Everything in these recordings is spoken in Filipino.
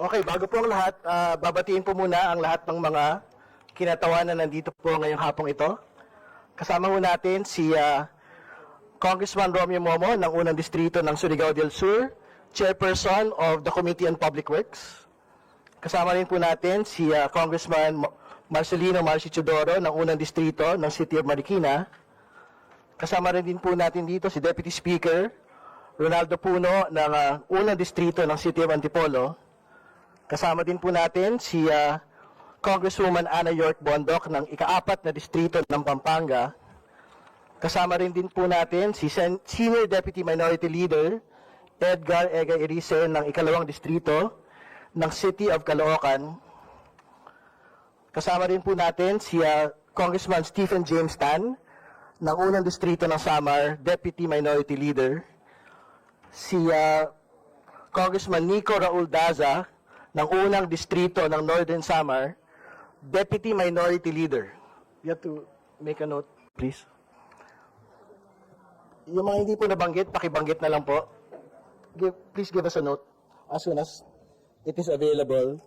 Okay, bago po ang lahat, ah, babatiin po muna ang lahat ng mga kinatawanan na nandito po ngayong hapong ito. Kasama po natin si ah, Congressman Romeo Momo ng unang distrito ng Surigao del Sur, Chairperson of the Committee on Public Works. Kasama rin po natin si ah, Congressman Ma- Marcelino Marci Chodoro ng unang distrito ng City of Marikina. Kasama rin din po natin dito si Deputy Speaker Ronaldo Puno ng ah, unang distrito ng City of Antipolo. Kasama din po natin si ah, Congresswoman Ana York Bondok ng ikaapat na distrito ng Pampanga. Kasama rin din po natin si Sen- Senior Deputy Minority Leader Edgar Ega Irice ng ikalawang distrito ng City of Caloocan. Kasama rin po natin si ah, Congressman Stephen James Tan ng unang distrito ng Samar, Deputy Minority Leader. Si ah, Congressman Nico Raul Daza ng unang distrito ng Northern Samar, Deputy Minority Leader. You have to make a note, please. Yung mga hindi po nabanggit, pakibanggit na lang po. Give, please give us a note as soon as it is available.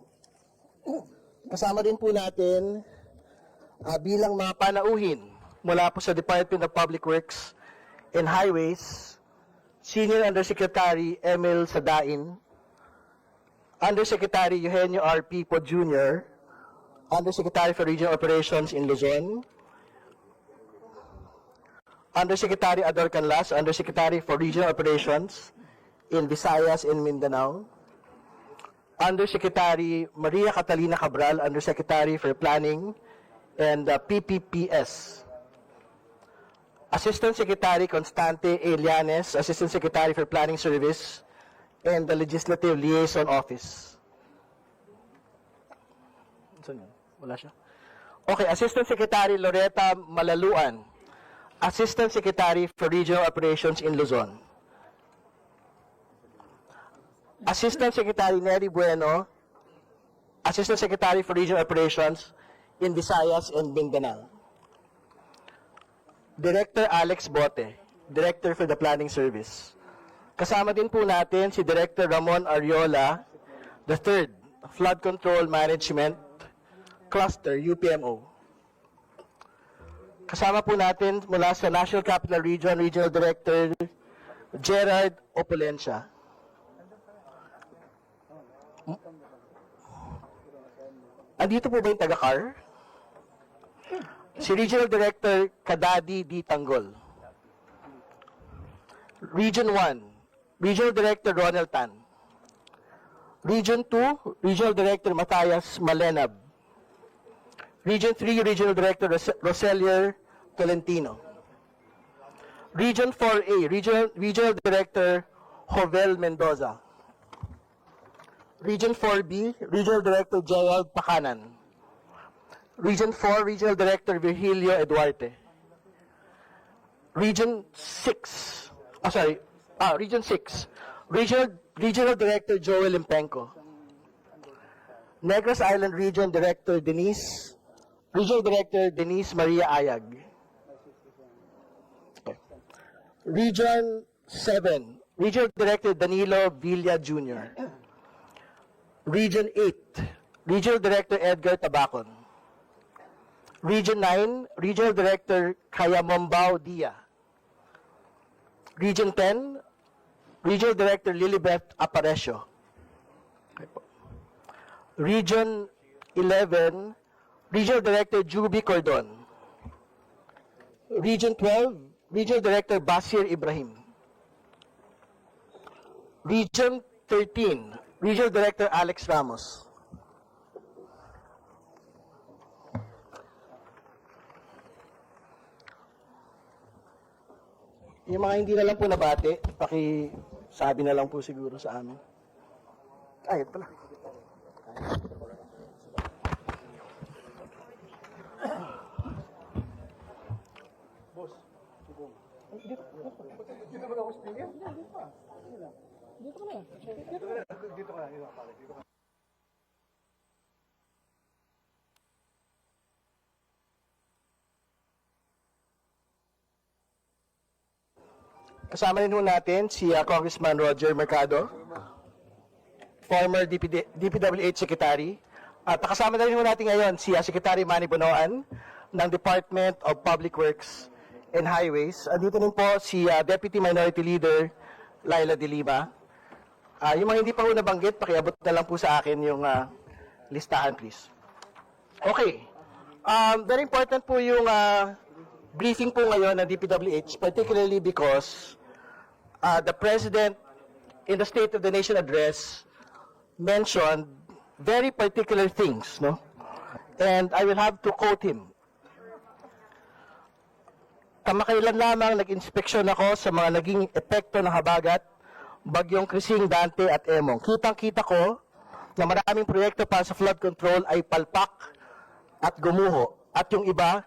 Kasama din po natin ah, bilang mga panauhin mula po sa Department of Public Works and Highways, Senior Undersecretary Emil Sadain, Undersecretary Eugenio R. Pipo Jr., Undersecretary for Regional Operations in Luzon, Undersecretary Ador Canlas, Undersecretary for Regional Operations in Visayas and Mindanao, Undersecretary Maria Catalina Cabral, Undersecretary for Planning and uh, PPPS, Assistant Secretary Constante Elianes, Assistant Secretary for Planning Service, and the Legislative Liaison Office. Saan? Wala siya. Okay, Assistant Secretary Loretta Malaluan, Assistant Secretary for Regional Operations in Luzon. Assistant Secretary Neri Bueno, Assistant Secretary for Regional Operations in Visayas and Mindanao. Director Alex Bote, Director for the Planning Service. Kasama din po natin si Director Ramon Ariola, the third, Flood Control Management Cluster, UPMO. Kasama po natin mula sa National Capital Region, Regional Director Gerard Opulencia. Andito po ba yung taga-car? Si Regional Director Kadadi D. Tanggol. Region 1, Regional Director Ronald Tan. Region 2, Regional Director Matthias Malenab. Region 3, Regional Director Ros- Roselier Tolentino. Region 4A, Regional, Regional Director Jovel Mendoza. Region 4B, Regional Director Gerald Pakanan. Region 4, Regional Director Virgilio Eduarte. Region 6, ah sorry, ah, Region 6, Regional, Regional Director Joel Impenco. Negros Island Region Director Denise, Regional Director Denise Maria Ayag. Okay. Region 7, Regional Director Danilo Villa Jr. Region 8, Regional Director Edgar Tabacon. Region 9, Regional Director Kaya Mombao Dia. Region 10, Regional Director Lilibeth Aparecio. Region 11, Regional Director Juby Cordon. Region 12, Regional Director Basir Ibrahim. Region 13, Regional Director Alex Ramos. Yung mga hindi na lang po nabati, paki sabi na lang po siguro sa amin. Ay, ito pala. Kasama rin ho natin si ah, Congressman Roger Mercado, former DPD, DPWH Secretary. At kasama na rin natin ngayon si ah, Secretary Manny Bonoan ng Department of Public Works and Highways. Andito rin po si ah, Deputy Minority Leader Laila De Lima. Ah, yung mga hindi pa ho nabanggit, pakiabot na lang po sa akin yung ah, listahan, please. Okay. Um, very important po yung ah, briefing po ngayon ng DPWH, particularly because uh, the President in the State of the Nation address mentioned very particular things, no? And I will have to quote him. Kamakailan lamang nag-inspeksyon ako sa mga naging epekto ng habagat, bagyong Krising, Dante at Emong. Kitang-kita ko na maraming proyekto para sa flood control ay palpak at gumuho at yung iba,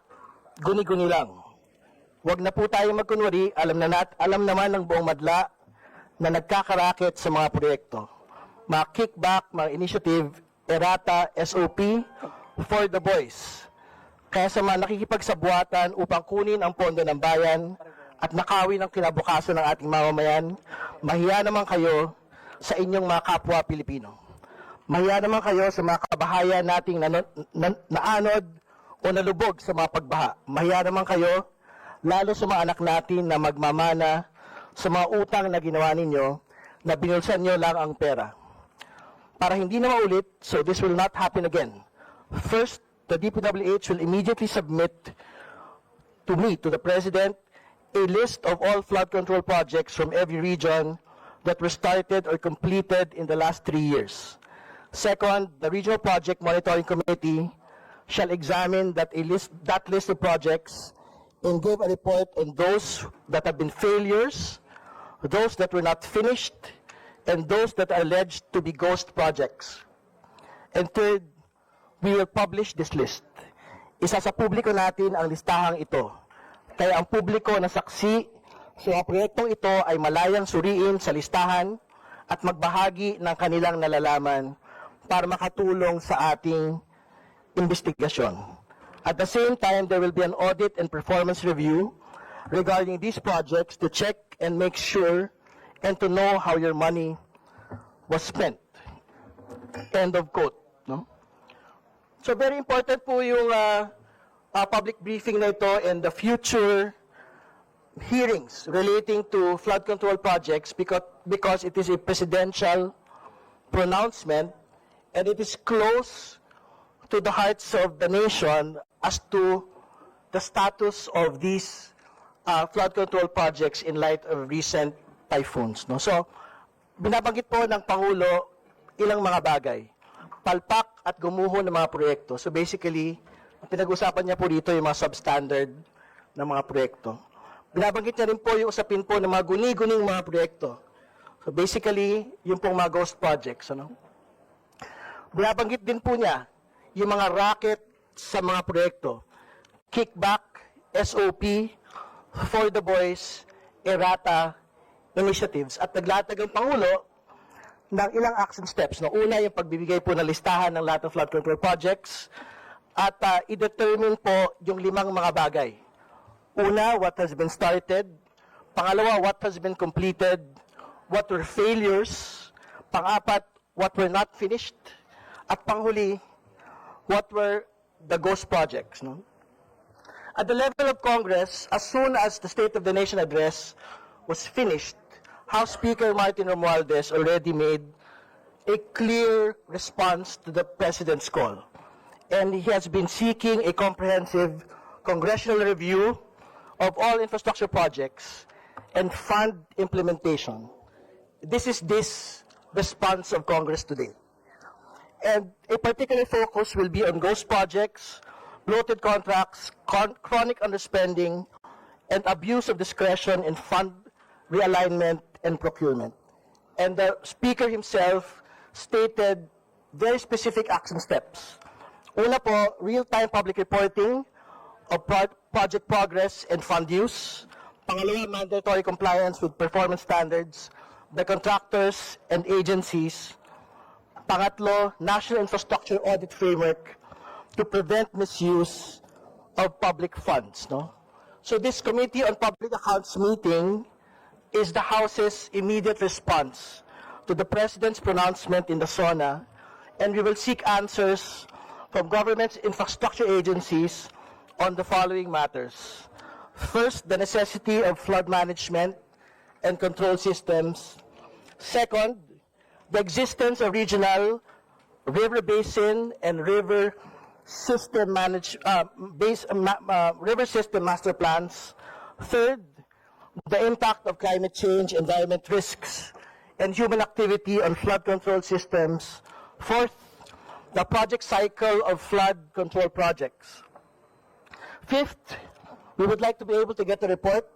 guni-guni lang. Huwag na po tayo magkunwari, alam na nat, alam naman ng buong madla na nagkakarakit sa mga proyekto. Mga kickback, mga initiative, errata, SOP, for the boys. Kaya sa mga nakikipagsabuatan upang kunin ang pondo ng bayan at nakawin ang kinabukasan ng ating mamamayan, mahiya naman kayo sa inyong mga kapwa Pilipino. Mahiya naman kayo sa mga kabahayan nating nano- na- naanod o nalubog sa mga pagbaha. Mahiya naman kayo, lalo sa mga anak natin na magmamana sa mga utang na ginawa ninyo na binulsan nyo lang ang pera. Para hindi na maulit, so this will not happen again. First, the DPWH will immediately submit to me, to the President, a list of all flood control projects from every region that were started or completed in the last three years. Second, the Regional Project Monitoring Committee shall examine that, a list, that list of projects and give a report on those that have been failures, those that were not finished, and those that are alleged to be ghost projects. And third, we will publish this list. Isa sa publiko natin ang listahang ito. Kaya ang publiko na saksi sa mga proyektong ito ay malayang suriin sa listahan at magbahagi ng kanilang nalalaman para makatulong sa ating investigasyon. At the same time, there will be an audit and performance review regarding these projects to check and make sure and to know how your money was spent. End of quote. No? So very important po yung uh, uh, public briefing na ito and the future hearings relating to flood control projects because, because it is a presidential pronouncement and it is close to the hearts of the nation as to the status of these uh, flood control projects in light of recent typhoons. No? So, binabanggit po ng Pangulo ilang mga bagay. Palpak at gumuho ng mga proyekto. So basically, pinag-usapan niya po dito yung mga substandard ng mga proyekto. Binabanggit niya rin po yung usapin po ng mga guni-guning mga proyekto. So basically, yung pong mga ghost projects. Ano? Binabanggit din po niya yung mga racket sa mga proyekto. Kickback, SOP, for the boys, errata, initiatives. At naglatag ang Pangulo ng ilang action steps. No? Una, yung pagbibigay po ng listahan ng lahat ng flood control projects at uh, i-determine po yung limang mga bagay. Una, what has been started. Pangalawa, what has been completed. What were failures. Pang-apat, what were not finished. At panghuli, what were the ghost projects. No? At the level of Congress, as soon as the State of the Nation address was finished, House Speaker Martin Romualdez already made a clear response to the President's call. And he has been seeking a comprehensive congressional review of all infrastructure projects and fund implementation. This is this response of Congress today. And a particular focus will be on ghost projects, bloated contracts, con- chronic underspending, and abuse of discretion in fund realignment and procurement. And the Speaker himself stated very specific action steps. Una po, real-time public reporting of pro- project progress and fund use. Pangalawa, mandatory compliance with performance standards by contractors and agencies. Pangatlo, national infrastructure audit framework to prevent misuse of public funds. No? So this Committee on Public Accounts meeting is the House's immediate response to the President's pronouncement in the SONA, and we will seek answers from government's infrastructure agencies on the following matters. First, the necessity of flood management and control systems. Second, the existence of regional river basin and river system manage, uh, base, uh, uh, river system master plans. Third, the impact of climate change, environment risks, and human activity on flood control systems. Fourth, the project cycle of flood control projects. Fifth, we would like to be able to get a report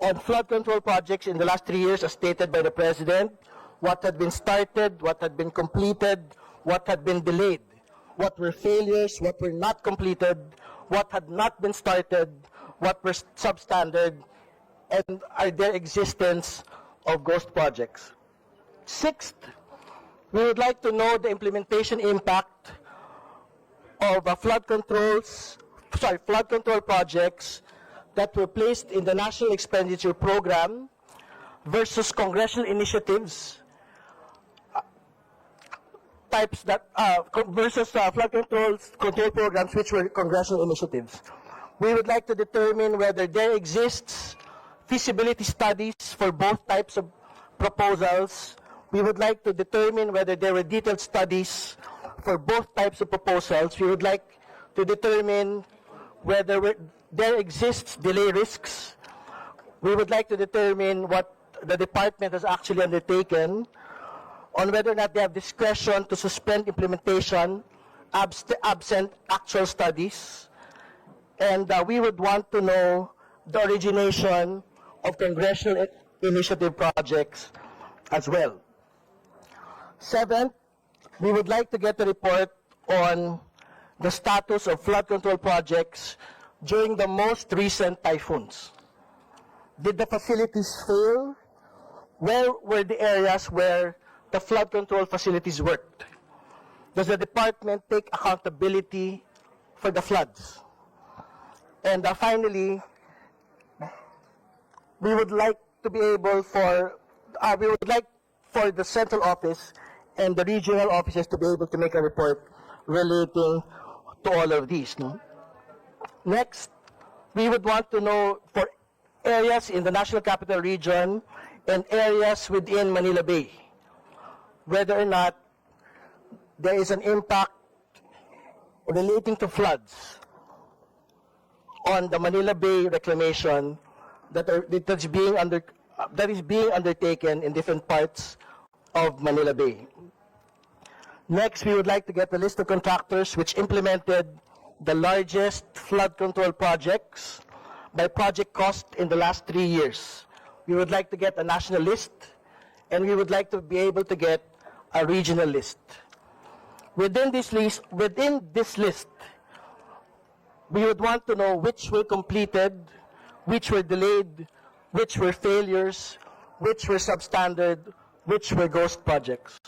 on flood control projects in the last three years as stated by the President, what had been started, what had been completed, what had been delayed, what were failures, what were not completed, what had not been started, what were substandard, and are there existence of ghost projects. Sixth, we would like to know the implementation impact of flood controls, sorry, flood control projects that were placed in the National Expenditure Program versus congressional initiatives uh, types that uh, versus uh, flood controls control programs which were congressional initiatives. We would like to determine whether there exists feasibility studies for both types of proposals. We would like to determine whether there were detailed studies for both types of proposals. We would like to determine whether there exists delay risks. We would like to determine what the department has actually undertaken on whether or not they have discretion to suspend implementation absent actual studies. And uh, we would want to know the origination of congressional initiative projects as well. Seventh, we would like to get a report on the status of flood control projects during the most recent typhoons. Did the facilities fail? Where were the areas where the flood control facilities worked? Does the department take accountability for the floods? And uh, finally, we would like to be able for, uh, we would like for the central office and the regional offices to be able to make a report relating to all of these. No? Next, we would want to know for areas in the National Capital Region and areas within Manila Bay, whether or not there is an impact relating to floods on the Manila Bay reclamation that, are, that is being under that is being undertaken in different parts of Manila Bay. Next, we would like to get the list of contractors which implemented the largest flood control projects by project cost in the last three years. We would like to get a national list, and we would like to be able to get a regional list. Within this list, within this list, we would want to know which were completed, which were delayed, which were failures, which were substandard, which were ghost projects.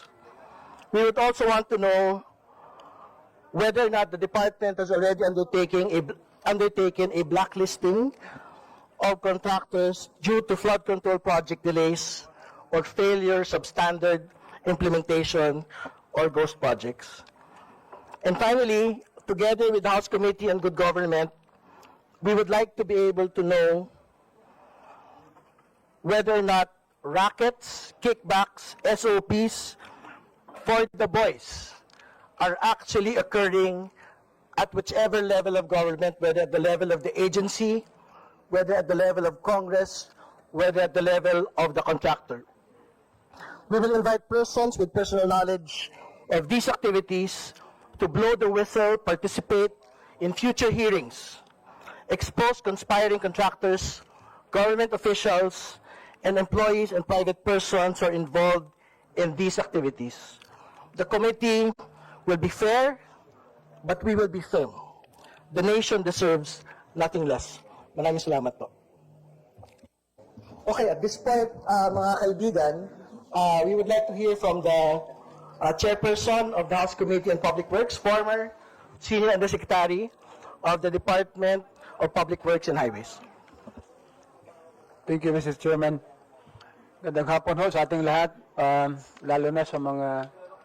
We would also want to know whether or not the department has already undertaking a, undertaken a blacklisting of contractors due to flood control project delays or failure, substandard implementation, or ghost projects. And finally, together with the House Committee on Good Government, we would like to be able to know whether or not rackets, kickbacks, SOPs for the boys are actually occurring at whichever level of government, whether at the level of the agency, whether at the level of Congress, whether at the level of the contractor. We will invite persons with personal knowledge of these activities to blow the whistle, participate in future hearings, expose conspiring contractors, government officials, and employees and private persons who are involved in these activities. The committee will be fair, but we will be firm. The nation deserves nothing less. Maraming salamat po. Okay, at this point, uh, mga kaibigan, uh, we would like to hear from the uh, chairperson of the House Committee on Public Works, former senior undersecretary of the Department of Public Works and Highways. Thank you, Mr. Chairman. Gandang hapon ho sa ating lahat, um, lalo na sa mga